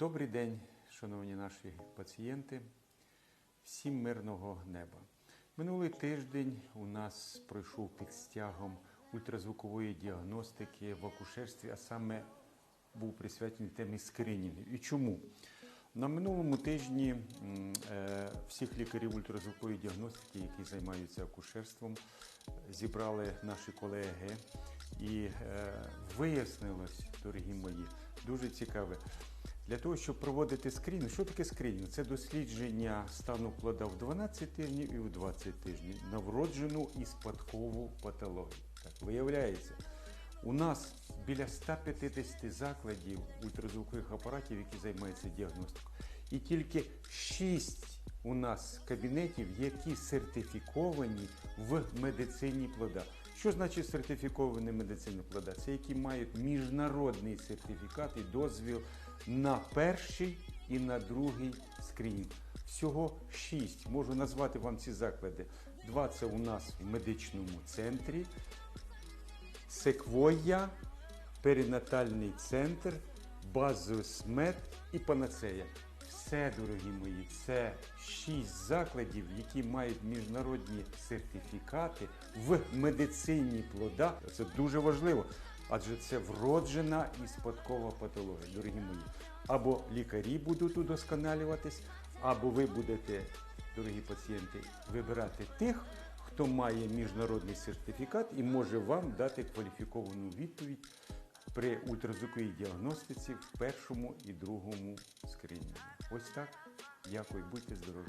Добрий день, шановні наші пацієнти. Всім мирного неба. Минулий тиждень у нас пройшов під стягом ультразвукової діагностики в акушерстві, а саме був присвячений темі скринінгу. І чому? На минулому тижні е, всіх лікарів ультразвукової діагностики, які займаються акушерством, зібрали наші колеги. І е, вияснилось, дорогі мої, дуже цікаве. Для того, щоб проводити скринінг, що таке скринінг? Це дослідження стану плода в 12 тижнів і в 20 тижнів на вроджену і спадкову патологію. Так, виявляється, у нас біля 150 закладів ультразвукових апаратів, які займаються діагностикою, і тільки 6 у нас кабінетів, які сертифіковані в медицині плода. Що значить сертифіковані медицини плода? Це які мають міжнародний сертифікат і дозвіл на перший і на другий скринінг. Всього шість. Можу назвати вам ці заклади. Два це у нас в медичному центрі. Секвоя, перинатальний центр, базосмед і панацея. Все, дорогі мої, це шість закладів, які мають міжнародні сертифікати в медицині плода. Це дуже важливо, адже це вроджена і спадкова патологія, дорогі мої. Або лікарі будуть удосконалюватись, або ви будете, дорогі пацієнти, вибирати тих, хто має міжнародний сертифікат і може вам дати кваліфіковану відповідь при ультразвуковій діагностиці в першому і другому скринінгу. Ось так. Дякую, будьте здорові.